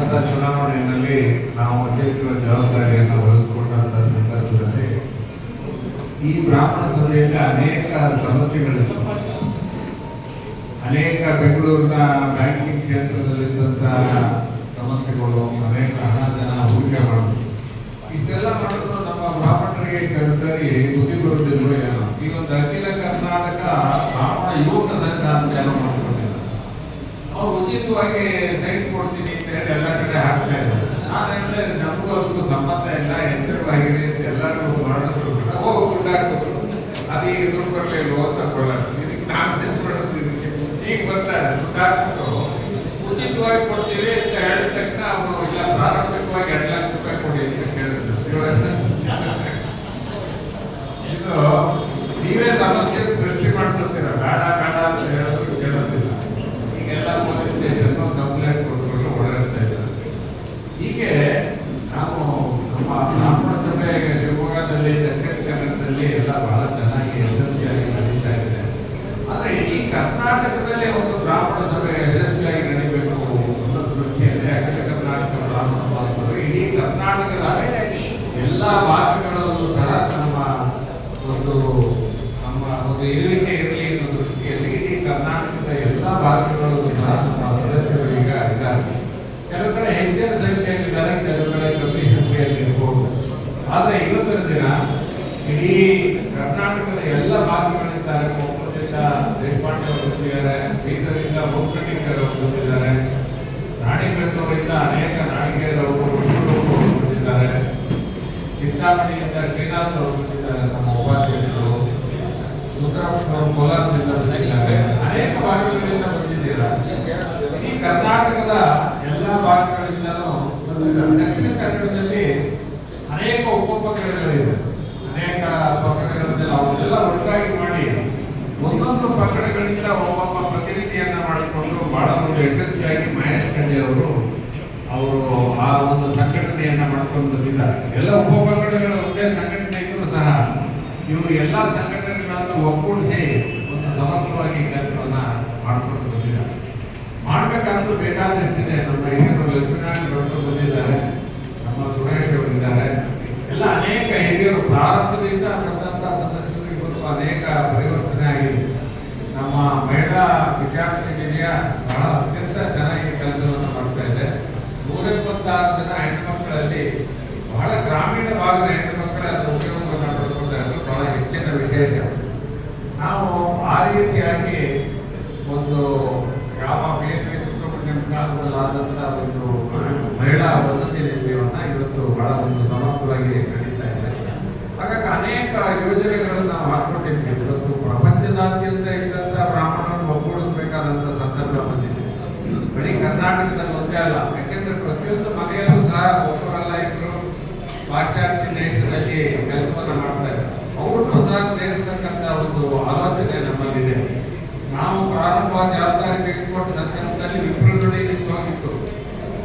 ನಡೆದಂಥ ಚುನಾವಣೆಯಲ್ಲಿ ನಾವು ಅಧ್ಯಕ್ಷರ ಜವಾಬ್ದಾರಿಯನ್ನು ವಹಿಸಿಕೊಂಡಂಥ ಸಂದರ್ಭದಲ್ಲಿ ಈ ಬ್ರಾಹ್ಮಣ ಸಭೆಯಲ್ಲಿ ಅನೇಕ ಸಮಸ್ಯೆಗಳಿತ್ತು ಅನೇಕ ಬೆಂಗಳೂರಿನ ಬ್ಯಾಂಕಿಂಗ್ ಕ್ಷೇತ್ರದಲ್ಲಿದ್ದಂಥ ಸಮಸ್ಯೆಗಳು, ಅನೇಕ ಹಣ ಜನ ಹೂಡಿಕೆ ಮಾಡೋದು ಇಷ್ಟೆಲ್ಲ ಮಾಡಿದ್ರು ನಮ್ಮ ಬ್ರಾಹ್ಮಣರಿಗೆ ಸರಿ ಬುದ್ಧಿ ಏನೋ ಈಗ ಒಂದು ಅಖಿಲ ಕರ್ನಾಟಕ ಬ್ರಾಹ್ಮಣ ಯುವಕ ಸಂಘ ಅಂತ ಏನೋ ಮಾಡ್ಕೊಂಡಿಲ್ಲ ಅವ್ರು ಉಚಿತವಾಗಿ ಸೈಟ್ ಕೊಡ್ತೀನಿ ಅಂತ ಹೇಳಿ ಎಲ್ಲ ಕಡೆ ಹಾಕ್ತಾ ಇದ್ದಾರೆ. ನಾನು ನಮಗೂ ಸಂಬಂಧ ಇಲ್ಲ, ಎಚ್ಚರವಾಗಿರಿ ಅಂತ ಎಲ್ಲರೂ ಮಾಡಿದ್ರು ಹೋಗಿ ದುಡ್ಡು ಹಾಕಿದ್ರು ಅದು ಬರಲಿಲ್ವೋ ಅಂತ ಕೊಡಲ್ಲ ಇದಕ್ಕೆ ನಾನು ಇದಕ್ಕೆ. ಈಗ ದುಡ್ಡು ಹಾಕ್ಬಿಟ್ಟು ಉಚಿತವಾಗಿ ಕೊಡ್ತೀವಿ ಅಂತ ಹೇಳಿದ ತಕ್ಷಣ ಅವರು, ಇಲ್ಲ ಪ್ರಾರಂಭಿಕವಾಗಿ ಎರಡು ಲಕ್ಷ ರೂಪಾಯಿ ಕೊಡಿ ಅಂತ ಇವರನ್ನ. ಇದು ನೀವೇ ಸಮಸ್ಯೆ ಸೃಷ್ಟಿ ಮಾಡ್ಕೊಳ್ತೀರ ಬೇಡ ಬೇಡ ಅಂತ ಹೇಳೋದು ಕೇಳೋದಿಲ್ಲ ಈಗೆಲ್ಲ ಪೊಲೀಸ್ ಸ್ಟೇಷನ್ ಕಂಪ್ಲೇಂಟ್ ಕೊಟ್ಕೊಂಡು ಓಡಾಡ್ತಾ ಇದ್ದಾರೆ ಹೀಗೆ ನಾವು ನಮ್ಮ ಬ್ರಾಹ್ಮಣ ಸಭೆ ಈಗ ಶಿವಮೊಗ್ಗದಲ್ಲಿ ದಕ್ಷಿಣ ಕನ್ನಡದಲ್ಲಿ ಎಲ್ಲ ಬಹಳ ಚೆನ್ನಾಗಿ ಯಶಸ್ವಿಯಾಗಿ ನಡೀತಾ ಇದೆ ಆದ್ರೆ ಇಡೀ ಕರ್ನಾಟಕದಲ್ಲಿ ಒಂದು ಬ್ರಾಹ್ಮಣ ಸಭೆ ಯಶಸ್ವಿಯಾಗಿ ನಡೀಬೇಕು ಅನ್ನೋ ದೃಷ್ಟಿಯಲ್ಲಿ ಅಖಿಲ ಕರ್ನಾಟಕ ಬ್ರಾಹ್ಮಣ ಮಹಾಸಭೆ ಇಡೀ ಕರ್ನಾಟಕದ ಎಲ್ಲ ಭಾಗಗಳಲ್ಲೂ ಸಹ ನಮ್ಮ ಒಂದು ನಮ್ಮ ಒಂದು ಇರುವಿಕೆ ಇರಲಿ ಅನ್ನೋ ದೃಷ್ಟಿಯಲ್ಲಿ ಇಡೀ ಕರ್ನಾಟಕದ ಎಲ್ಲ ಭಾಗಗಳಲ್ಲೂ ಸಹ ನಮ್ಮ ಸದಸ್ಯರು ಈಗ ಇದ್ದಾರೆ ಕೆಲವು ಕಡೆ ಹೆಚ್ಚಿನ ಸಂಖ್ಯೆಯಲ್ಲಿದ್ದಾರೆ ಕೆಲವು ಕಡೆ ಕಮ್ಮಿ ಸಂಖ್ಯೆಯಲ್ಲಿ ಇರಬಹುದು ಆದ್ರೆ ಇವತ್ತಿನ ದಿನ ಇಡೀ ಕರ್ನಾಟಕದ ಎಲ್ಲ ಭಾಗಗಳಿದ್ದಾರೆ. ಕೊಪ್ಪಳದಿಂದ ದೇಶಪಾಂಡೆ ಅವರು ಬಂದಿದ್ದಾರೆ ಬೀದರಿಂದ ಮುಖಂಡಿಕರ್ ಅವರು ಬಂದಿದ್ದಾರೆ, ರಾಣಿಬೆನ್ನೂರಿಂದ ಅನೇಕ ನಾಡಿಗೆಯರು ಬಂದಿದ್ದಾರೆ. ಚಿಂತಾಮಣಿಯಿಂದ ಶ್ರೀನಾಥ್ ಅವರು ಬಂದಿದ್ದಾರೆ, ನಮ್ಮ ಉಪಾಧ್ಯಕ್ಷರು. ಉತ್ತರ ಕೋಲಾರದಿಂದ ಬಂದಿದ್ದಾರೆ. ಅನೇಕ ಭಾಗಗಳಿಂದ ಬಂದಿದ್ದೀರಾ? ಈ ಕರ್ನಾಟಕದ ಎಲ್ಲ ಭಾಗಗಳಿಂದಲೂ ಬಂದಿದ್ದಾರೆ. ದಕ್ಷಿಣ ಕನ್ನಡದಲ್ಲಿ ಅನೇಕ ಉಪಪಕಡಗಳಿವೆ ಅನೇಕ ಪಕಡಗಳಲ್ಲಿ ಅವನ್ನೆಲ್ಲ ಒಟ್ಟಾಗಿ ಮಾಡಿ ಒಂದೊಂದು ಪ್ರಕರಣಗಳಿಂದ ಒಬ್ಬೊಬ್ಬ ಪ್ರತಿನಿಧಿಯನ್ನ ಮಾಡಿಕೊಂಡು ಬಹಳ ಒಂದು ಯಶಸ್ವಿಯಾಗಿ ಮಹೇಶ್ ಖಂಡೆ ಅವರು ಅವರು ಆ ಒಂದು ಸಂಘಟನೆಯನ್ನ ಮಾಡ್ಕೊಂಡು ಬಂದಿದ್ದಾರೆ. ಎಲ್ಲ ಉಪಪಕಡಗಳ ಒಂದೇ ಸಂಘಟನೆ ಇದ್ರೂ ಸಹ ಇವರು ಎಲ್ಲ ಸಂಘಟನೆಗಳನ್ನು ಒಗ್ಗೂಡಿಸಿ ಒಂದು ಸಮಗ್ರವಾಗಿ ಕೆಲಸವನ್ನು ಮಾಡ್ಕೊಂಡು ಬಂದಿದ್ದಾರೆ. ಮಾಡ್ಬೇಕಾದ್ರೂ ಬೇಕಾದಷ್ಟಿದೆ. ನಮ್ಮ ಹಿರಿಯರು ಲಕ್ಷ್ಮೀನಾರಾಯಣ ಬಂದಿದ್ದಾರೆ. ನಮ್ಮ ಸುರೇಶ್ ಅವರು ಇದ್ದಾರೆ ಎಲ್ಲ ಅನೇಕ ಹಿರಿಯರು ಪ್ರಾರಂಭದಿಂದ ಬಂದಂತಹ ಸದಸ್ಯರು ಇವತ್ತು ಅನೇಕ ಪರಿವರ್ತನೆ ಆಗಿದೆ. ನಮ್ಮ ಮಹಿಳಾ ವಿದ್ಯಾರ್ಥಿ ನಿಲಯ ಬಹಳ ಅತ್ಯಂತ ಚೆನ್ನಾಗಿ ಕೆಲಸವನ್ನು ಮಾಡ್ತಾ ಇದೆ. ನೂರ ಇಪ್ಪತ್ತಾರು ಜನ ಹೆಣ್ಮಕ್ಕಳಲ್ಲಿ ಬಹಳ ಗ್ರಾಮೀಣ ಭಾಗದ ಹೆಣ್ಣುಮಕ್ಕಳ ಅದರ ಉಪಯೋಗವನ್ನು ಪಡ್ಕೊಳ್ತಾ ಇರೋದು ಬಹಳ ಹೆಚ್ಚಿನ ವಿಶೇಷ ನಾವು ಆ ರೀತಿಯಾಗಿ ಒಂದು ಯಾವ ಬೇರೆ ಸುಬ್ರಹ್ಮಣ್ಯಂ ಕಾಲದಲ್ಲಾದಂಥ ಒಂದು ಮಹಿಳಾ ವಸತಿ ನಿಲಯವನ್ನ ಇವತ್ತು ಬಹಳ ಒಂದು ಸಮರ್ಥವಾಗಿ ನಡೀತಾ ಇದೆ ಹಾಗಾಗಿ ಅನೇಕ ಯೋಜನೆಗಳನ್ನು ನಾವು ಹಾಕೊಂಡಿದ್ವಿ ಇವತ್ತು ಪ್ರಪಂಚದಾದ್ಯಂತ ಇದ್ದಂಥ ಬ್ರಾಹ್ಮಣರನ್ನು ಒಗ್ಗೂಡಿಸಬೇಕಾದಂಥ ಸಂದರ್ಭ ಬಂದಿದೆ ಬರೀ ಕರ್ನಾಟಕದಲ್ಲಿ ಒಂದೇ ಅಲ್ಲ ಯಾಕೆಂದ್ರೆ ಪ್ರತಿಯೊಂದು ಮನೆಯಲ್ಲೂ ಸಹ ಒಬ್ಬರಲ್ಲ ಇಬ್ಬರು ಪಾಶ್ಚಾತ್ಯ ದೇಶದಲ್ಲಿ ಕೆಲಸವನ್ನು ಮಾಡ್ತಾ ಅವರು ಸಹ ಸೇರಿಸ್ತಕ್ಕಂಥ ಒಂದು ಆಲೋಚನೆ ನಮ್ಮಲ್ಲಿದೆ. ನಾವು ಪ್ರಾರಂಭ ಜವಾಬ್ದಾರಿ ತೆಗೆದುಕೊಂಡ ಸಂದರ್ಭದಲ್ಲಿ ನಿಂತೋಗಿತ್ತು. ನಿಂತು ಹೋಗಿತ್ತು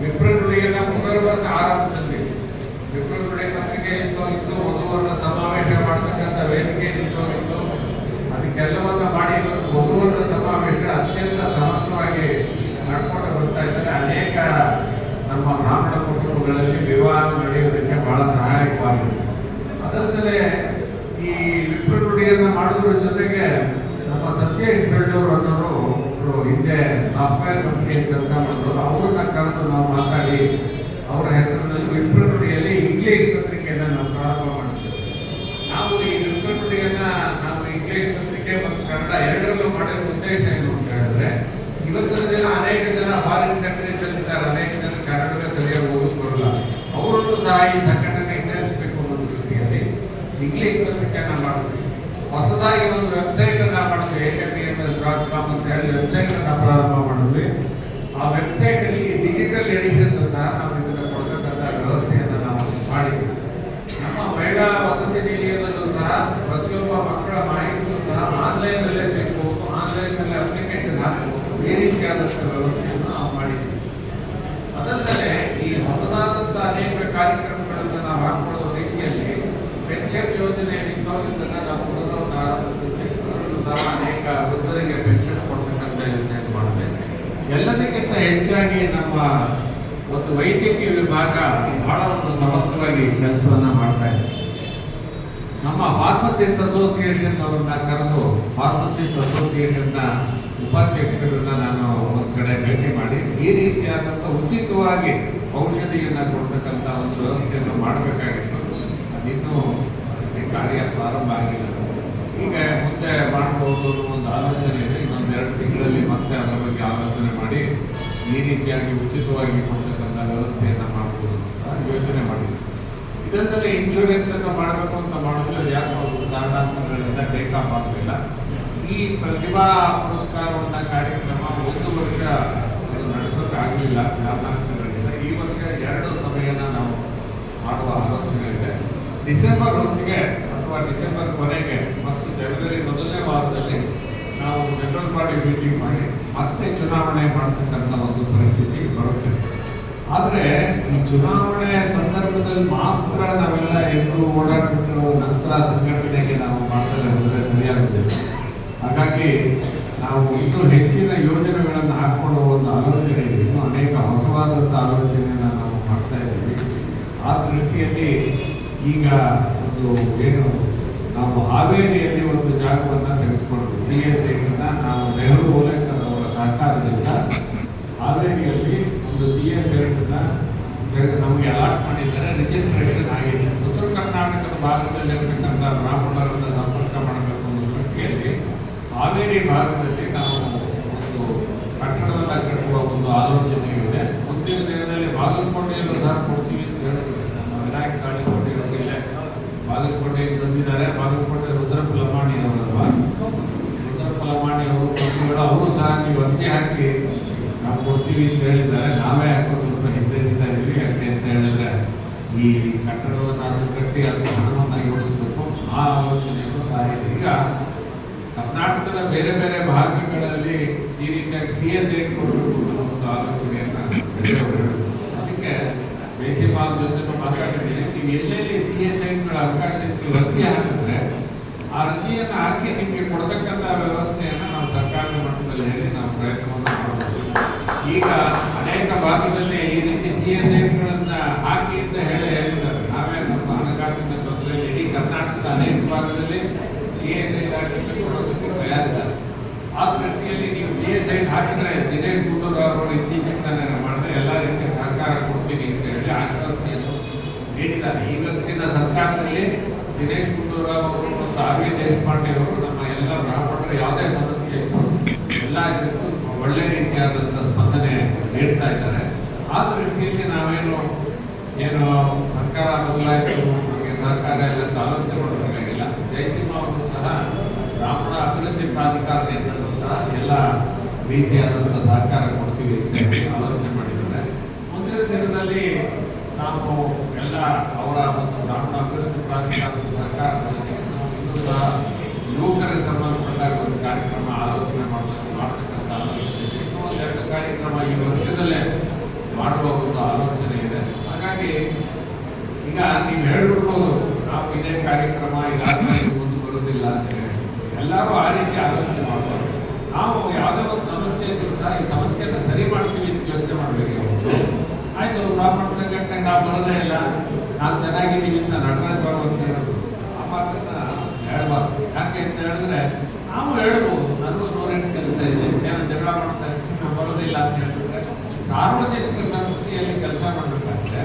ವಿಪ್ರನುಡಿಯನ್ನ ಪುನರ್ವನ್ನ ಆರಂಭಿಸಿದ್ವಿ ವಿಪ್ರನುಡಿ ಪತ್ರಿಕೆ ನಿಂತು ಹೋಗಿತ್ತು ಸಮಾವೇಶ ಮಾಡ್ತಕ್ಕಂಥ ವೇದಿಕೆ ನಿಂತು ಹೋಗಿತ್ತು ಅದಕ್ಕೆಲ್ಲವನ್ನ ಮಾಡಿ ಇವತ್ತು ಸಮಾವೇಶ ಅತ್ಯಂತ ಸಮರ್ಥವಾಗಿ ನಡ್ಕೊಂಡು ಬರ್ತಾ ಇದ್ದಾರೆ. ಅನೇಕ ನಮ್ಮ ಬ್ರಾಹ್ಮಣ ಕುಟುಂಬಗಳಲ್ಲಿ ವಿವಾಹ ನಡೆಯುವುದಕ್ಕೆ ಬಹಳ ಸಹಾಯಕವಾಗಿದೆ. ಅದಲ್ಲದೆ ಈ ವಿಪ್ರನುಡಿಯನ್ನ ಮಾಡೋದ್ರ ಜೊತೆಗೆ ನಮ್ಮ ಸತ್ಯೇಶ್ ಬೆಳ್ಳೂರು ಅನ್ನೋರು ಹಿಂದೆ ಸಾಫ್ಟ್ವೇರ್ ಕಂಪ್ನಿಯಲ್ಲಿ ಕೆಲಸ ಮಾಡಿದ್ರು ಅವ್ರನ್ನ ಕರೆದು ನಾವು ಮಾತಾಡಿ ಅವರ ಹೆಸರಿನಲ್ಲಿ ವಿಪ್ರನುಡಿಯಲ್ಲಿ ಇಂಗ್ಲಿಷ್ ಪತ್ರಿಕೆಯನ್ನು ನಾವು ಪ್ರಾರಂಭ ಮಾಡಿದ್ದೇವೆ ನಾವು ಈ ವಿಪ್ರನುಡಿಯನ್ನ ನಾವು ಇಂಗ್ಲಿಷ್ ಪತ್ರಿಕೆ ಮತ್ತು ಕನ್ನಡ ಎರಡರಲ್ಲೂ ಮಾಡಿರೋ ಉದ್ದೇಶ ಏನು ಅಂತ ಹೇಳಿದ್ರೆ, ಇವತ್ತಿನ ದಿನ ಅನೇಕ ಜನ ಫಾರಿನ್ ಕಂಟ್ರೀಸ್ ಇದ್ದಾರೆ ಅನೇಕ ಜನ ಬರಲ್ಲ ಈ ಸಂಘಟನೆಗೆ ಸೇರಿಸಬೇಕು ಅನ್ನೋ ದೃಷ್ಟಿಯಲ್ಲಿ ಇಂಗ್ಲಿಷ್ ಪತ್ರಿಕೆಯನ್ನ ಮಾಡಿದ್ವಿ ಹೊಸದಾಗಿ ಒಂದು ವೆಬ್ಸೈಟ್ ಅನ್ನ ಮಾಡಿದ್ವಿ ಡಾಟ್ ಕಾಮ್ ಅಂತ ಹೇಳಿ ವೆಬ್ಸೈಟ್ ಅನ್ನ ಪ್ರಾರಂಭ ಮಾಡಿದ್ವಿ. ಆ ವೆಬ್ಸೈಟ್ ಅಲ್ಲಿ ಡಿಜಿಟಲ್ ಎಡಿಷನ್ ಸಹ ನಾವು ಇದನ್ನ ಕೊಡ್ತಕ್ಕಂಥ ವ್ಯವಸ್ಥೆಯನ್ನು ನಾವು ಮಾಡಿದ್ವಿ ನಮ್ಮ ಮಹಿಳಾ ವಸತಿ ನಿಲಯದಲ್ಲೂ ಸಹ ಪ್ರತಿಯೊಬ್ಬ ಮಕ್ಕಳ ಮಾಹಿತಿಯೂ ಸಹ ಆನ್ಲೈನ್ ಅಲ್ಲೇ ಸಿಗ್ಬೋದು ಆನ್ಲೈನ್ನಲ್ಲಿ ಅಪ್ಲಿಕೇಶನ್ ಹಾಕಬಹುದು ಈ ರೀತಿಯಾದಂತಹ ವ್ಯವಸ್ಥೆಯನ್ನು ನಾವು ಮಾಡಿದ್ವಿ ಅದಲ್ಲದೆ ಈ ಹೊಸದಾದಂತಹ ಅನೇಕ ಕಾರ್ಯಕ್ರಮಗಳನ್ನು ನಾವು ಹಾಕೊಳ್ಳುವ ರೀತಿಯಲ್ಲಿ ಪೆನ್ಷನ್ ಯೋಜನೆ ನಿಂತೋಗಿದ್ದನ್ನ ನಾವು ಪುನಃ ಆರಂಭಿಸಿದ್ವಿ ಅದರಲ್ಲೂ ಸಹ ಅನೇಕ ವೃದ್ಧರಿಗೆ ಪೆನ್ಷನ್ ಕೊಡ್ತಕ್ಕಂಥ ಯೋಜನೆ ಮಾಡಬೇಕು. ಎಲ್ಲದಕ್ಕಿಂತ ಹೆಚ್ಚಾಗಿ ನಮ್ಮ ಒಂದು ವೈದ್ಯಕೀಯ ವಿಭಾಗ ಬಹಳ ಒಂದು ಸಮರ್ಥವಾಗಿ ಕೆಲಸವನ್ನು ಮಾಡ್ತಾ ಇದೆ. ನಮ್ಮ ಫಾರ್ಮಸಿಸ್ಟ್ ಅಸೋಸಿಯೇಷನ್ ಅವರನ್ನ ಕರೆದು ಫಾರ್ಮಸಿಸ್ಟ್ ಅಸೋಸಿಯೇಷನ್ನ ಉಪಾಧ್ಯಕ್ಷರನ್ನ ನಾನು ಒಂದು ಕಡೆ ಭೇಟಿ ಮಾಡಿ ಈ ರೀತಿಯಾದಂಥ ಉಚಿತವಾಗಿ ಔಷಧಿಯನ್ನ ಕೊಡ್ತಕ್ಕಂಥ ಒಂದು ವ್ಯವಸ್ಥೆಯನ್ನು ಮಾಡಬೇಕಾಗಿತ್ತು. ಅದಿನ್ನೂ ಕಾರ್ಯ ಪ್ರಾರಂಭ ಆಗಿಲ್ಲ. ಈಗ ಮುಂದೆ ಮಾಡಬಹುದು ಒಂದು ಆಲೋಚನೆ ಇದೆ. ಇನ್ನೊಂದು ಎರಡು ತಿಂಗಳಲ್ಲಿ ಮತ್ತೆ ಅದರ ಬಗ್ಗೆ ಆಲೋಚನೆ ಮಾಡಿ ಈ ರೀತಿಯಾಗಿ ಉಚಿತವಾಗಿ ಕೊಡ್ತಕ್ಕಂಥ ವ್ಯವಸ್ಥೆಯನ್ನ ಮಾಡಬಹುದು ಅಂತ ಯೋಚನೆ ಮಾಡಿದೆ ಇದರಲ್ಲಿ ಇನ್ಶೂರೆನ್ಸ್ ಅನ್ನು ಮಾಡಬೇಕು ಅಂತ ಮಾಡಿದ್ರೆ ಯಾಕೆ ಕಾರಣಾಂತರಗಳಿಂದ ಟೇಕ್ ಆಫ್ ಆಗಲಿಲ್ಲ. ಈ ಪ್ರತಿಭಾ ಪುರಸ್ಕಾರವನ್ನ ಕಾರ್ಯಕ್ರಮ ಒಂದು ವರ್ಷ ಅದು ನಡೆಸೋಕ್ಕಾಗಲಿಲ್ಲ ಕಾರಣಾಂತರಗಳಿಂದ ಈ ವರ್ಷ ಎರಡು ಸಭೆಯನ್ನ ನಾವು ಮಾಡುವ ಆಲೋಚನೆ ಇದೆ ಡಿಸೆಂಬರ್ ಹೊತ್ತಿಗೆ ಅಥವಾ ಡಿಸೆಂಬರ್ ಕೊನೆಗೆ ಮತ್ತು ಜನವರಿ ಮೊದಲನೇ ವಾರದಲ್ಲಿ ನಾವು ಜನರಲ್ ಪಾರ್ಟಿ ಮೀಟಿಂಗ್ ಮಾಡಿ ಮತ್ತೆ ಚುನಾವಣೆ ಮಾಡ್ತಕ್ಕಂಥ ಒಂದು ಪರಿಸ್ಥಿತಿ ಬರುತ್ತೆ. ಆದರೆ ಈ ಚುನಾವಣೆ ಸಂದರ್ಭದಲ್ಲಿ ಮಾತ್ರ ನಾವೆಲ್ಲ ಎದ್ದು ಓಡಾಡಿಬಿಟ್ಟು ನಂತರ ಸಂಘಟನೆಗೆ ನಾವು ಮಾಡ್ತಲೇ ಹೋದರೆ ಸರಿಯಾಗುತ್ತಿಲ್ಲ ಹಾಗಾಗಿ ನಾವು ಇಷ್ಟು ಹೆಚ್ಚಿನ ಯೋಜನೆಗಳನ್ನು ಹಾಕ್ಕೊಳ್ಳೋ ಒಂದು ಆಲೋಚನೆ, ಇನ್ನೂ ಅನೇಕ ಹೊಸವಾದಂಥ ಆಲೋಚನೆಯನ್ನು ನಾವು ಮಾಡ್ತಾ ಇದ್ದೀವಿ. ಆ ದೃಷ್ಟಿಯಲ್ಲಿ ಈಗ ಒಂದು ಏನು, ನಾವು ಹಾವೇರಿಯಲ್ಲಿ ಒಂದು ಜಾಗವನ್ನು ತೆಗೆದುಕೊಂಡು ಸಿ ಎಸ್ ಐನ ನಾವು ನೆಹರು ಅವರ ಸಹಕಾರದಿಂದ ಹಾವೇರಿಯಲ್ಲಿ ಒಂದು ಸಿ ಎಸ್ ಐನ ನಮಗೆ ಅಲಾಟ್ ಮಾಡಿದ್ದಾರೆ. ರಿಜಿಸ್ಟ್ರೇಷನ್ ಆಗಿದೆ. ಉತ್ತರ ಕರ್ನಾಟಕದ ಭಾಗದಲ್ಲಿರ್ತಕ್ಕಂಥ ಬ್ರಾಹ್ಮಣರನ್ನು ಸಂಪರ್ಕ ಮಾಡಬೇಕು ಅನ್ನೋ ದೃಷ್ಟಿಯಲ್ಲಿ ಹಾವೇರಿ ಭಾಗದಲ್ಲಿ ನಾವು ಒಂದು ಕಟ್ಟಡವನ್ನು ಕಟ್ಟುವ ಒಂದು ಆಲೋಚನೆ ಇದೆ ಮುಂದಿನ ದಿನದಲ್ಲಿ ಬಾಗಲಕೋಟೆಯಲ್ಲೂ ಸಹ ಕೊಡ್ತೀವಿ ಅಂತ ಹೇಳಿದ್ರು ನಮ್ಮ ವಿನಾಯಕ ಕಾಳಿಕೋಟೆ ಇಲ್ಲೇ ಬಾಗಲಕೋಟೆಗೆ ಬಂದಿದ್ದಾರೆ ಬಾಗಲಕೋಟೆ ರುದ್ರಪ್ಪ ಲಮಾಣಿ ಅವರಲ್ವಾ ರುದ್ರಪ್ಪ ಲಮಾಣಿ ಅವರು ಬಂಧುಗಳು ಅವರು ಸಹ ನೀವು ಅರ್ಜಿ ಹಾಕಿ ನಾವು ಕೊಡ್ತೀವಿ ಅಂತ ಹೇಳಿದ್ದಾರೆ ನಾವೇ ಯಾಕೋ ಸ್ವಲ್ಪ ಹಿಂದೆ ನಿಂತ ಇದ್ವಿ ಯಾಕೆ ಅಂತ ಹೇಳಿದ್ರೆ ಈ ಕಟ್ಟಡವನ್ನು ಅದು ಕಟ್ಟಿ ಅದಕ್ಕೆ ಹಣವನ್ನು ಜೋಡಿಸಬೇಕು ಆ ಆಲೋಚನೆಯೂ ಸಹ ಇದೆ ಈಗ ಕರ್ನಾಟಕದ ಬೇರೆ ಬೇರೆ ಭಾಗಗಳಲ್ಲಿ ಈ ರೀತಿಯಾಗಿ ಸಿ ಎಸ್ ಐ ಕೊಡಬೇಕು ಒಂದು. ಅದಕ್ಕೆ ಬೇಸಿಮಾಲ್ ಜೊತೆ ನೀವು ಎಲ್ಲೆಲ್ಲಿ ಸಿ ಎಸ್ ಐಗಳ ಅವಕಾಶ ಇತ್ತು, ಅರ್ಜಿ ಹಾಕಿದ್ರೆ ಆ ಅರ್ಜಿಯನ್ನು ಹಾಕಿ ನಿಮಗೆ ಕೊಡ್ತಕ್ಕಂಥ ವ್ಯವಸ್ಥೆಯನ್ನು ನಾವು ಸರ್ಕಾರದ ಮಟ್ಟದಲ್ಲಿ ಹೇಳಿ ನಾವು ಪ್ರಯತ್ನವನ್ನು ಮಾಡಬಹುದು ಈಗ ಅನೇಕ ಭಾಗದಲ್ಲಿ ಈ ರೀತಿ ಸಿ ಎಸ್ ಐಗಳನ್ನ ಹಾಕಿ ಅಂತ ಹೇಳಿ ಹೇಳಿದ್ದಾರೆ ನಾವೇ ನಮ್ಮ ಹಣಕಾಸಿನ ತೊಂದರೆಯಲ್ಲಿ ಇಡೀ ಕರ್ನಾಟಕದ ಅನೇಕ ಭಾಗದಲ್ಲಿ ಸಿ ಎಸ್ ಐ ಹಾಕಿ ಕೊಡೋದಕ್ಕೆ ತಯಾರಿದ್ದಾರೆ ಆ ದೃಷ್ಟಿಯಲ್ಲಿ ನೀವು ಸಿ ಎಸ್ ಐ ಹಾಕಿದ್ರೆ ದಿನೇಶ್ ಗುಂಡೂರಾವ್ ಅವರು ಇತ್ತೀಚೆಗೆ ಮಾಡಿದ್ರೆ ಎಲ್ಲ ರೀತಿಯ ಸಹಕಾರ ಕೊಡ್ತೀನಿ ಅಂತ ಹೇಳಿ ಆಶ್ವಾಸನೆಯನ್ನು ನೀಡಿದ್ದಾರೆ. ಇವತ್ತಿನ ಸರ್ಕಾರದಲ್ಲಿ ದಿನೇಶ್ ಗುಂಡೂರಾವ್ ಅವರು ಮತ್ತು ಆರ್ ವಿ ದೇಶಪಾಂಡೆ ಅವರು ನಮ್ಮ ಎಲ್ಲ ಬ್ರಾಹ್ಮಣರು ಯಾವುದೇ ಸಮಸ್ಯೆ ಇತ್ತು ಎಲ್ಲ ಇದಕ್ಕೂ ಒಳ್ಳೆ ರೀತಿಯಾದಂಥ ಸ್ಪಂದನೆ ನೀಡ್ತಾ ಇದ್ದಾರೆ. ಆ ದೃಷ್ಟಿಯಲ್ಲಿ ನಾವೇನು ಏನು ಸರ್ಕಾರ ಬದಲಾಯಿತು ಸಹಕಾರ ಎಲ್ಲ ತಾಲೂಕು ಮಾಡಬೇಕಾಗಿಲ್ಲ ಜಯಸಿಂಹ ಅವರು ಸಹ ಬ್ರಾಹ್ಮಣ ಅಭಿವೃದ್ಧಿ ಪ್ರಾಧಿಕಾರದಿಂದಲೂ ಸಹ ಎಲ್ಲ ರೀತಿಯಾದಂಥ ಸಹಕಾರ ಕೊಡ್ತೀವಿ ಅಂತ ಆಲೋಚನೆ ಮಾಡಿದ್ದಾರೆ. ಮುಂದಿನ ದಿನದಲ್ಲಿ ನಾವು ಎಲ್ಲ ಅವರ ಒಂದು ಬ್ರಾಹ್ಮಣ ಅಭಿವೃದ್ಧಿ ಪ್ರಾಧಿಕಾರದ ಸಹಕಾರ ಇನ್ನೂ ಸಹ ಯುವಕರಿಗೆ ಸಂಬಂಧಪಟ್ಟಾಗ ಒಂದು ಕಾರ್ಯಕ್ರಮ ಆಲೋಚನೆ ಮಾಡಬೇಕು ಮಾಡ್ತಕ್ಕಂಥ ಆಲೋಚನೆ ಇದೆ. ಇನ್ನೂ ಒಂದೆರಡು ಕಾರ್ಯಕ್ರಮ ಈ ವರ್ಷದಲ್ಲೇ ಮಾಡುವ ಒಂದು ಆಲೋಚನೆ ಇದೆ ಹಾಗಾಗಿ ಈಗ ನೀವು ಹೇಳ್ಬಿಡ್ಬೋದು ನಾವು ಇದೇ ಕಾರ್ಯಕ್ರಮ, ಇದಾದ್ಮೇಲೆ ಮುಂದೆ ಬರೋದಿಲ್ಲ ಅಂತ ಹೇಳಿ. ಎಲ್ಲರೂ ಆ ರೀತಿ ಆಲೋಚನೆ ಮಾಡ್ತಾರೆ. ನಾವು ಯಾವುದೇ ಒಂದು ಸಮಸ್ಯೆ ಇದ್ರು ಸಹ ಈ ಸಮಸ್ಯೆಯನ್ನು ಸರಿ ಮಾಡ್ತೀವಿ ಅಂತ ಯೋಚನೆ ಮಾಡಬೇಕು ಆಯ್ತು ಬ್ರಾಹ್ಮಣ ಸಂಘಟನೆಗೆ ನಾವು ಬರೋದೇ ಇಲ್ಲ. ನಾವು ಚೆನ್ನಾಗಿದ್ದೀವಿ ಅಂತ ನಡ್ಕೊಂಡು ಬರೋದು ಅಂತ ಹೇಳೋದು ಆ ಮಾತನ್ನ ಹೇಳ್ಬಾರ್ದು. ಯಾಕೆ ಅಂತ ಹೇಳಿದ್ರೆ, ನಾವು ಹೇಳ್ಬೋದು, ನನಗೂ ನೂರೆಂಟು ಕೆಲಸ ಇದೆ. ಏನೋ ಜಗಳ ಮಾಡ್ತಾ ಬರೋದಿಲ್ಲ ಅಂತ ಹೇಳಿದ್ರೆ, ಸಾರ್ವಜನಿಕ ಸಂಸ್ಥೆಯಲ್ಲಿ ಕೆಲಸ ಮಾಡಬೇಕಾದ್ರೆ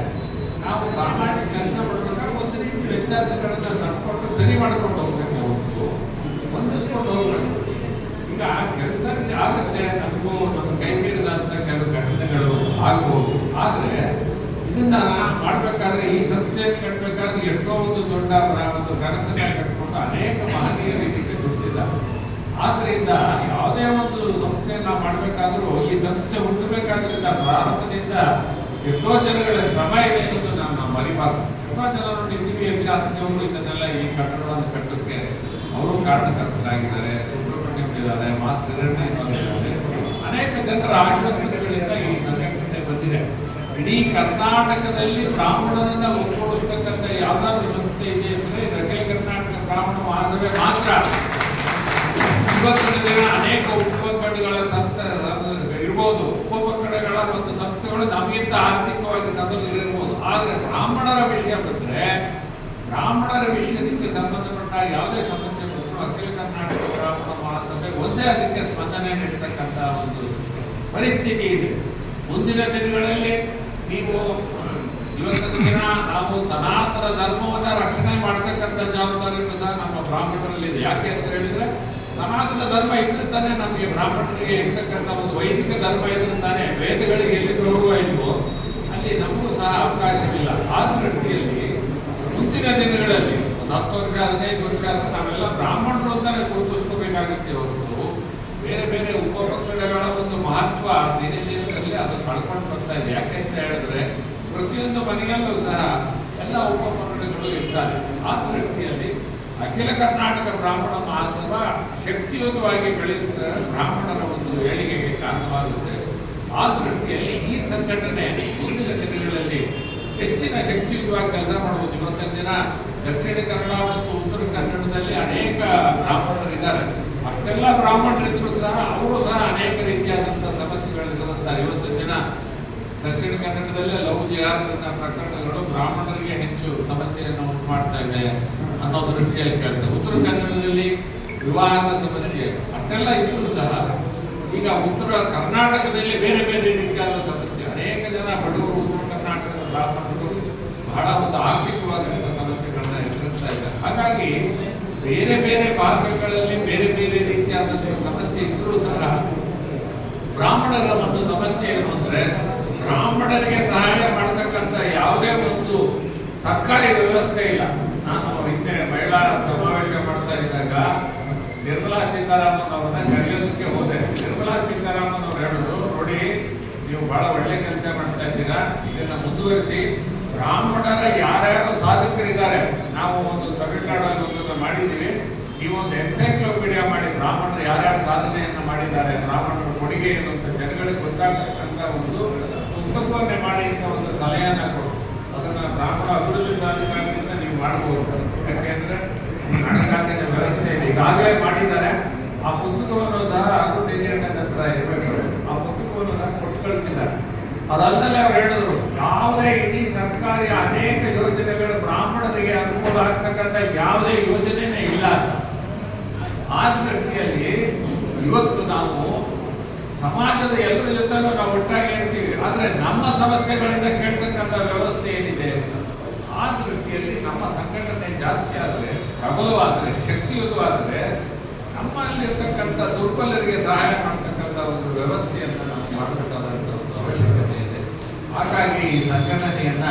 ನಾವು ಸಾಮಾಜಿಕ ಕೆಲಸ ಮಾಡಬೇಕಾದ್ರೆ ಒಂದು ರೀತಿ ವ್ಯತ್ಯಾಸಗಳನ್ನ ನಡ್ಕೊಂಡು ಸರಿ ಮಾಡ್ಕೊಂಡು ಹೋಗ್ಬೇಕು ಹೊರತು ಹೊಂದಿಸ್ಕೊಂಡು ಹೋಗ್ಬೇಕು ಈಗ ಕೆಲಸ ಆಗುತ್ತೆ ನಮಗೂ ನಮ್ಮ ಕೈ ಮೀರಿದಂಥ ಕೆಲವು ಘಟನೆಗಳು ಆಗ್ಬೋದು. ಆದ್ರೆ ಇದನ್ನ ಮಾಡಬೇಕಾದ್ರೆ ಈ ಸಂಸ್ಥೆ ಕಟ್ಟಬೇಕಾದ್ರೆ ಎಷ್ಟೋ ಒಂದು ದೊಡ್ಡ ಒಂದು ಕನಸನ್ನ ಕಟ್ಕೊಂಡು ಅನೇಕ ಮಹನೀಯರು ಇದಕ್ಕೆ ದುಡ್ಡಿದ್ದಾರೆ ಆದ್ರಿಂದ ಯಾವುದೇ ಒಂದು ಸಂಸ್ಥೆಯನ್ನ ಮಾಡಬೇಕಾದ್ರೂ ಈ ಸಂಸ್ಥೆ ಹುಟ್ಟಬೇಕಾದ್ರಿಂದ ಪ್ರಾರಂಭದಿಂದ ಎಷ್ಟೋ ಜನಗಳ ಶ್ರಮ ಇದೆ ಅನ್ನೋದು ನಾನು ಮರಿಬಾರ್ದು. ಎಷ್ಟೋ ಜನರು D C B H Shastri ಅವರು ಇದನ್ನೆಲ್ಲ ಈ ಕಟ್ಟಡವನ್ನು ಕಟ್ಟಕ್ಕೆ ಅವರು ಕಾರಣಕರ್ತರಾಗಿದ್ದಾರೆ, ಸುಬ್ರಹ್ಮಣ್ಯಂ ಇದ್ದಾರೆ ಅನೇಕ ಜನರ ಆಶ್ವತ್ಯಗಳಿಂದ ಈ ಸಂಘಟನೆ ಬಂದಿದೆ. ಇಡೀ ಕರ್ನಾಟಕದಲ್ಲಿ ಬ್ರಾಹ್ಮಣರನ್ನ ಒಪ್ಪಿಕೊಳ್ಳತಕ್ಕಂಥ ಯಾವ್ದಾದ್ರು ಸಂಸ್ಥೆ ಇದೆ ಅಂದ್ರೆ ದಕ್ಷಿಣ ಕರ್ನಾಟಕ ಬ್ರಾಹ್ಮಣ ಮಹಾಸಭೆ ಮಾತ್ರ. ಇವತ್ತಿನ ದಿನ ಅನೇಕ ಉಪಪಂಗಡಗಳ ಸಂತ ಇರ್ಬೋದು ಉಪಪಂಗಡಗಳ ಮತ್ತು ಸಂಸ್ಥೆಗಳು ನಮಗಿಂತ ಆರ್ಥಿಕವಾಗಿ ಸದೃಢರಿರ್ಬೋದು ಆದರೆ ಬ್ರಾಹ್ಮಣರ ವಿಷಯ ಬಂದರೆ ಬ್ರಾಹ್ಮಣರ ವಿಷಯಕ್ಕೆ ಸಂಬಂಧಪಟ್ಟ ಯಾವುದೇ ಸಮಸ್ಯೆ ಬಂದರೂ ಅಖಿಲ ಕರ್ನಾಟಕ ಬ್ರಾಹ್ಮಣ ಮಹಾಸಭೆ ಒಂದೇ ಅದಕ್ಕೆ ಸ್ಪಂದನೆ ನೀಡತಕ್ಕಂಥ ಒಂದು ಪರಿಸ್ಥಿತಿ ಇದೆ. ಮುಂದಿನ ದಿನಗಳಲ್ಲಿ ನೀವು ಇವತ್ತಿನ ದಿನ ನಾವು ಸನಾತನ ಧರ್ಮವನ್ನ ರಕ್ಷಣೆ ಮಾಡ್ತಕ್ಕಂಥ ಜವಾಬ್ದಾರಿಯನ್ನು ಸಹ ನಮ್ಮ ಬ್ರಾಹ್ಮಣರಲ್ಲಿದೆ. ಯಾಕೆ ಅಂತ ಹೇಳಿದ್ರೆ ಸನಾತನ ಧರ್ಮ ಇದ್ರೆ ತಾನೇ ನಮಗೆ ಬ್ರಾಹ್ಮಣರಿಗೆ ಇರ್ತಕ್ಕಂಥ ಒಂದು ವೈದಿಕ ಧರ್ಮ ಇದ್ರೆ ತಾನೇ ವೇದಗಳಿಗೆ ಎಲ್ಲಿ ಗೌರವ ಇಲ್ವೋ ಅಲ್ಲಿ ನಮಗೂ ಸಹ ಅವಕಾಶವಿಲ್ಲ. ಆ ದೃಷ್ಟಿಯಲ್ಲಿ ಮುಂದಿನ ದಿನಗಳಲ್ಲಿ ಒಂದು ಹತ್ತು ವರ್ಷ, ಹದಿನೈದು ವರ್ಷ ಆದ ನಾವೆಲ್ಲ ಬ್ರಾಹ್ಮಣರು ಅಂತಾನೆ ಗುರುತಿಸ್ಕೋಬೇಕಾಗುತ್ತೆ ಹೊರತು ಬೇರೆ ಬೇರೆ ಉಪಪಂಗಡಗಳ ಒಂದು ಮಹತ್ವ ದಿನ ದಿನದಲ್ಲಿ ಅದು ಕಳ್ಕೊಂಡು ಬರ್ತಾ ಇದೆ. ಯಾಕೆ ಅಂತ ಹೇಳಿದ್ರೆ ಪ್ರತಿಯೊಂದು ಮನೆಯಲ್ಲೂ ಸಹ ಎಲ್ಲ ಉಪಪಂಗಡಗಳು ಇರ್ತಾರೆ ಆ ದೃಷ್ಟಿಯಲ್ಲಿ ಅಖಿಲ ಕರ್ನಾಟಕ ಬ್ರಾಹ್ಮಣ ಮಹಾಸಭಾ ಶಕ್ತಿಯುತವಾಗಿ ಬೆಳೆಸಿದ ಬ್ರಾಹ್ಮಣರ ಒಂದು ಏಳಿಗೆಗೆ ಕಾರಣವಾಗುತ್ತೆ. ಆ ದೃಷ್ಟಿಯಲ್ಲಿ ಈ ಸಂಘಟನೆ ಮುಂದಿನ ದಿನಗಳಲ್ಲಿ ಹೆಚ್ಚಿನ ಶಕ್ತಿಯುತವಾಗಿ ಕೆಲಸ ಮಾಡಬಹುದು ಇವತ್ತಿನ ದಿನ. ದಕ್ಷಿಣ ಕನ್ನಡ ಮತ್ತು ಉತ್ತರ ಕನ್ನಡದಲ್ಲಿ ಅನೇಕ ಬ್ರಾಹ್ಮಣರಿದ್ದಾರೆ ಅಷ್ಟೆಲ್ಲ ಬ್ರಾಹ್ಮಣರಿದ್ರು ಸಹ, ಅವರು ಸಹ ಅನೇಕ ರೀತಿಯಾದಂತಹ ಸಮಸ್ಯೆಗಳನ್ನು ಎದುರಿಸ್ತಾರೆ. ಇವತ್ತಿನ ದಿನ ದಕ್ಷಿಣ ಕನ್ನಡದಲ್ಲೇ ಲವ್ ಜಿಹಾದ್ ಪ್ರಕರಣಗಳು ಬ್ರಾಹ್ಮಣರಿಗೆ ಹೆಚ್ಚು ಸಮಸ್ಯೆಯನ್ನು ಉಂಟು ಮಾಡ್ತಾ ಇದೆ ಅನ್ನೋ ದೃಷ್ಟಿಯಲ್ಲಿ ಕೇಳ್ತಾರೆ ಉತ್ತರ ಕನ್ನಡದಲ್ಲಿ ವಿವಾಹದ ಸಮಸ್ಯೆ ಅಷ್ಟೆಲ್ಲ ಇದ್ರೂ ಸಹ ಈಗ ಉತ್ತರ ಕರ್ನಾಟಕದಲ್ಲಿ ಬೇರೆ ಬೇರೆ ರೀತಿಯಾದ ಸಮಸ್ಯೆ. ಅನೇಕ ಜನ ಬಡವರು ಉತ್ತರ ಕರ್ನಾಟಕದ ಬ್ರಾಹ್ಮಣರು ಬಹಳ ಒಂದು ಆರ್ಥಿಕವಾದ ಸಮಸ್ಯೆಗಳನ್ನ ಎದುರಿಸ್ತಾ ಇದ್ದಾರೆ. ಹಾಗಾಗಿ ಬೇರೆ ಬೇರೆ ಭಾಗಗಳಲ್ಲಿ ಬೇರೆ ಬೇರೆ ರೀತಿಯಾದಂತಹ ಸಮಸ್ಯೆ ಇದ್ರೂ ಸಹ ಬ್ರಾಹ್ಮಣರ ಒಂದು ಸಮಸ್ಯೆ ಏನು ಅಂದ್ರೆ ಬ್ರಾಹ್ಮಣರಿಗೆ ಸಹಾಯ ಮಾಡತಕ್ಕಂತ ಯಾವುದೇ ಒಂದು ಸರ್ಕಾರಿ ವ್ಯವಸ್ಥೆ ಇಲ್ಲ. ನಾನು ಹಿಂದೆ ಮಹಿಳಾ ಸಮಾವೇಶ ಮಾಡ್ತಾ ಇದ್ದಾಗ ನಿರ್ಮಲಾ ಸೀತಾರಾಮನ್ ಅವರನ್ನ ಕರೆಯೋದಕ್ಕೆ ಹೋದೆ ನಿರ್ಮಲಾ ಸೀತಾರಾಮನ್ ಅವ್ರು ಹೇಳಿದ್ರು ನೋಡಿ ನೀವು ಬಹಳ ಒಳ್ಳೆ ಕೆಲಸ ಮಾಡ್ತಾ ಇದ್ದೀರಾ? ಇದನ್ನ ಮುಂದುವರಿಸಿ, ಬ್ರಾಹ್ಮಣರ ಯಾರ್ಯಾರು ಸಾಧಕರಿದ್ದಾರೆ, ನಾವು ಒಂದು ತಮಿಳುನಾಡಲ್ಲಿ ಒಂದನ್ನು ಮಾಡಿದ್ದೀವಿ. ಈ ಒಂದು ಎನ್ಸೈಕ್ಲೋಪೀಡಿಯಾ ಮಾಡಿ ಬ್ರಾಹ್ಮಣರು ಯಾರ್ಯಾರು ಸಾಧನೆಯನ್ನ ಮಾಡಿದ್ದಾರೆ, ಬ್ರಾಹ್ಮಣರ ಕೊಡುಗೆ ಏನು ಜನಗಳಿಗೆ ಗೊತ್ತಾಗ್ತಕ್ಕಂಥ ಒಂದು ಪುಸ್ತಕವನ್ನೇ ಮಾಡಿ ಅಂತ ಒಂದು ಸಲಹೆಯನ್ನ ಕೊಡು. ಅದನ್ನ ಬ್ರಾಹ್ಮಣ ಅಭಿವೃದ್ಧಿ ಪ್ರಾಧಿಕಾರದಿಂದ ನೀವು ಮಾಡಬಹುದು ಯಾಕೆಂದ್ರೆ ಹಣಕಾಸಿನ ವ್ಯವಸ್ಥೆ ಇದೆ. ಈಗಾಗಲೇ ಮಾಡಿದ್ದಾರೆ. ಆ ಪುಸ್ತಕವನ್ನು ಸಹ ಅಭಿವೃದ್ಧಿ ಇರಬೇಕು ಆ ಪುಸ್ತಕವನ್ನು ಸಹ ಕೊಟ್ಟು ಕಳಿಸಿದ್ದಾರೆ. ಅದಲ್ಲದೆ ಅವ್ರು ಹೇಳಿದ್ರು, ಯಾವುದೇ ಇಡೀ ಸರ್ಕಾರಿ ಅನೇಕ ಯೋಜನೆಗಳು ಬ್ರಾಹ್ಮಣರಿಗೆ ಅನುಕೂಲ ಆಗ್ತಕ್ಕಂಥ ಯಾವುದೇ ಯೋಜನೆನೇ ಇಲ್ಲ. ಆ ದೃಷ್ಟಿಯಲ್ಲಿ ಇವತ್ತು ನಾವು ಸಮಾಜದ ಎಲ್ಲರ ಜೊತೆನೂ ನಾವು ಒಟ್ಟಾಗಿ ಇರ್ತೀವಿ ಆದ್ರೆ ನಮ್ಮ ಸಮಸ್ಯೆಗಳಿಂದ ಕೇಳ್ತಕ್ಕಂಥ ವ್ಯವಸ್ಥೆ ಏನಿದೆ ಆ ದೃಷ್ಟಿಯಲ್ಲಿ ನಮ್ಮ ಸಂಘಟನೆ ಜಾಸ್ತಿ ಆದರೆ, ಪ್ರಬಲವಾದರೆ, ಶಕ್ತಿಯುತವಾದರೆ, ನಮ್ಮಲ್ಲಿರ್ತಕ್ಕಂಥ ದುರ್ಬಲರಿಗೆ ಸಹಾಯ ಮಾಡ್ತಕ್ಕಂಥ ಒಂದು ವ್ಯವಸ್ಥೆಯನ್ನು ನಾವು ಮಾಡಬೇಕಾದಂಥ ಒಂದು ಅವಶ್ಯಕತೆ ಇದೆ ಹಾಗಾಗಿ ಈ ಸಂಘಟನೆಯನ್ನ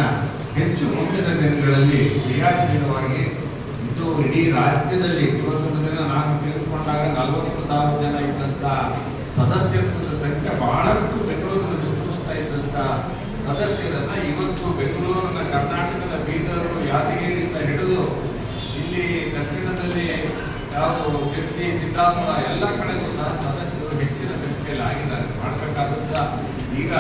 ಹೆಚ್ಚು ಮುಂದಿನ ದಿನಗಳಲ್ಲಿ ಕ್ರಿಯಾಶೀಲವಾಗಿ ಇದು ಇಡೀ ರಾಜ್ಯದಲ್ಲಿ ಇವತ್ತೊಂದು ದಿನ ನಾನು ತಿಳಿದುಕೊಂಡಾಗ ನಲವತ್ತು ಸಾವಿರ ಜನ ಇದ್ದಂತ ಸದಸ್ಯತ್ವದ ಸಂಖ್ಯೆ ಬಹಳಷ್ಟು ಬೆಂಗಳೂರಿನ ಸುತ್ತಮುತ್ತ ಇದ್ದಂತ ಸದಸ್ಯರನ್ನ ಇವತ್ತು ಬೆಂಗಳೂರಿನ ಕರ್ನಾಟಕದ ಬೀದರು ಯಾದಗಿರಿಯಿಂದ ಹಿಡಿದು ಇಲ್ಲಿ ದಕ್ಷಿಣದಲ್ಲಿ ಯಾವುದು ಶಿರ್ಸಿ ಸಿದ್ದಾಪುರ ಎಲ್ಲ ಕಡೆಗೂ ಸಹ ಸದಸ್ಯರು ಹೆಚ್ಚಿನ ಸಂಖ್ಯೆಯಲ್ಲಿ ಆಗಿದ್ದಾರೆ. ಮಾಡಬೇಕಾದಂತ ಈಗ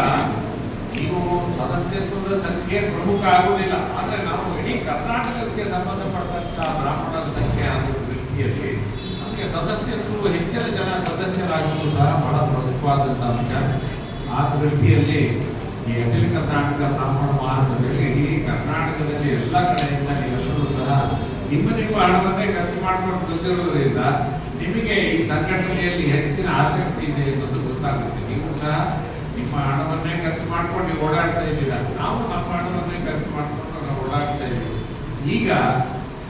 ಸದಸ್ಯತ್ವದ ಸಂಖ್ಯೆ ಪ್ರಮುಖ ಆಗುವುದಿಲ್ಲ. ಆದರೆ ನಾವು ಇಡೀ ಕರ್ನಾಟಕಕ್ಕೆ ಸಂಬಂಧಪಟ್ಟಂತ ಬ್ರಾಹ್ಮಣರ ಸಂಖ್ಯೆ ಆಗುವ ದೃಷ್ಟಿಯಲ್ಲಿ ನಮಗೆ ಸದಸ್ಯತ್ವ, ಹೆಚ್ಚಿನ ಜನ ಸದಸ್ಯರಾಗುವುದು ಸಹ ಬಹಳ ಪ್ರಮುಖವಾದಂಥ ಅಂಶ. ಆ ದೃಷ್ಟಿಯಲ್ಲಿ ಈ ಅಖಿಲ ಕರ್ನಾಟಕ ಬ್ರಾಹ್ಮಣ ಮಹಾಸಭೆಯಲ್ಲಿ ಇಡೀ ಕರ್ನಾಟಕದಲ್ಲಿ ಎಲ್ಲ ಕಡೆಯಿಂದ ನೀವೆಲ್ಲರೂ ಸಹ ನಿಮ್ಮ ನಿಮ್ಮ ಹಣವನ್ನೇ ಖರ್ಚು ಮಾಡ್ಕೊಂಡು ಬಂದಿರುವುದರಿಂದ ನಿಮಗೆ ಈ ಸಂಘಟನೆಯಲ್ಲಿ ಹೆಚ್ಚಿನ ಆಸಕ್ತಿ ಇದೆ ಎಂಬುದು ಗೊತ್ತಾಗುತ್ತೆ. ನೀವು ಸಹ ಹಣವನ್ನೇ ಖರ್ಚು ಮಾಡ್ಕೊಂಡು ನೀವು ಓಡಾಡ್ತಾ ಇದ್ದೀರಾ? ನಾವು ನಮ್ಮ ಹಣವನ್ನೇ ಖರ್ಚು ಮಾಡ್ಕೊಂಡು ನಾವು ಓಡಾಡ್ತಾ ಇದ್ದೀವಿ. ಈಗ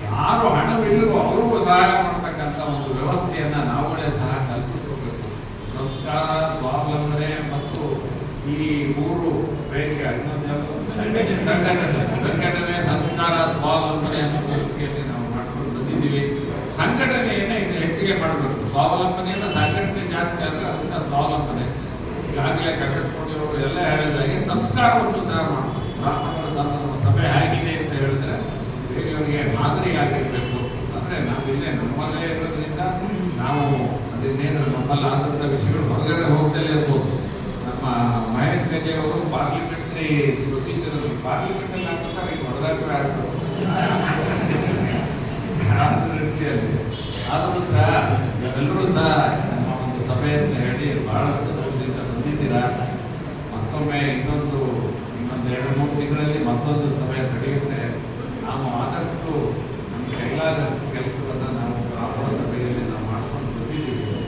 ಯಾರು ಹಣವಿಲ್ಲವೋ ಅವ್ರಿಗೂ ಸಹಾಯ ಮಾಡತಕ್ಕಂಥ ಒಂದು ವ್ಯವಸ್ಥೆಯನ್ನ ನಾವುಗಳೇ ಸಹ ಕಲ್ಪಿಸ್ಕೋಬೇಕು. ಸಂಸ್ಕಾರ, ಸ್ವಾವಲಂಬನೆ ಮತ್ತು ಈ ಮೂರು ಬೇಕೆ ಇನ್ನೊಂದು? ಸಂಘಟನೆ ಸಂಘಟನೆ ಸಂಸ್ಕಾರ ಸ್ವಾವಲಂಬನೆ ಅನ್ನೋ ದೃಷ್ಟಿಯಲ್ಲಿ ನಾವು ಮಾಡ್ಕೊಂಡು ಬಂದಿದ್ದೀವಿ ಸಂಘಟನೆಯನ್ನ ಇನ್ನು ಹೆಚ್ಚಿಗೆ ಮಾಡಬೇಕು ಸ್ವಾವಲಂಬನೆಯನ್ನ ಸಂಘಟನೆ ಜಾಸ್ತಿ ಆದ್ರೆ ಅದನ್ನ ಸ್ವಾವಲಂಬನೆ ಈಗಾಗಲೇ ಕಷ್ಟಪಟ್ಟಿರೋರು ಎಲ್ಲ ಸಂಸ್ಕಾರವನ್ನು ಸಹ ಸಮ- ಸಭೆ ಹೇಗಿದೆ ಅಂತ ಹೇಳಿದ್ರೆ ಬೇರೆಯವರಿಗೆ ಮಾದರಿ ಆಗಿರಬೇಕು. ಅಂದ್ರೆ ನಾವಿಲ್ಲೇ ನಮ್ಮಲ್ಲೇ ಇರೋದ್ರಿಂದ ನಾವು ಅದನ್ನೇನು ನಮ್ಮಲ್ಲಿ ಆದಂಥ ವಿಷಯಗಳು ಹೊರಗಡೆ ಹೋಗ್ತಲೇ ಇರ್ಬೋದು. ನಮ್ಮ ಮಹೇಶ್ ಗಜೆ ಅವರು ಪಾರ್ಲಿಮೆಂಟ್ರಿ ಪ್ರೊಸೀಜರ್ ಪಾರ್ಲಿಮೆಂಟ್ ಅಲ್ಲಿ ಹಾಕ್ತಾರೆ ಈಗ ಆಗ್ತದೆ ರೀತಿಯಲ್ಲಿ ಆದರೂ ಸಹ ಎಲ್ಲರೂ ಸಹ ನಮ್ಮ ಒಂದು ಸಭೆ ಅಂತ ಹೇಳಿ ಬಹಳಷ್ಟು ದೂರದಿಂದ ಬಂದಿದ್ದೀರಾ. ಮತ್ತೊಮ್ಮೆ ಇನ್ನೊಂದು ಎರಡು ಮೂರು ತಿಂಗಳಲ್ಲಿ ಮತ್ತೊಂದು ಸಮಯ ನಡೆಯುತ್ತೆ ನಾವು ಆದಷ್ಟು ನಮಗೆ ಕೈಲಾದಷ್ಟು ಕೆಲಸವನ್ನು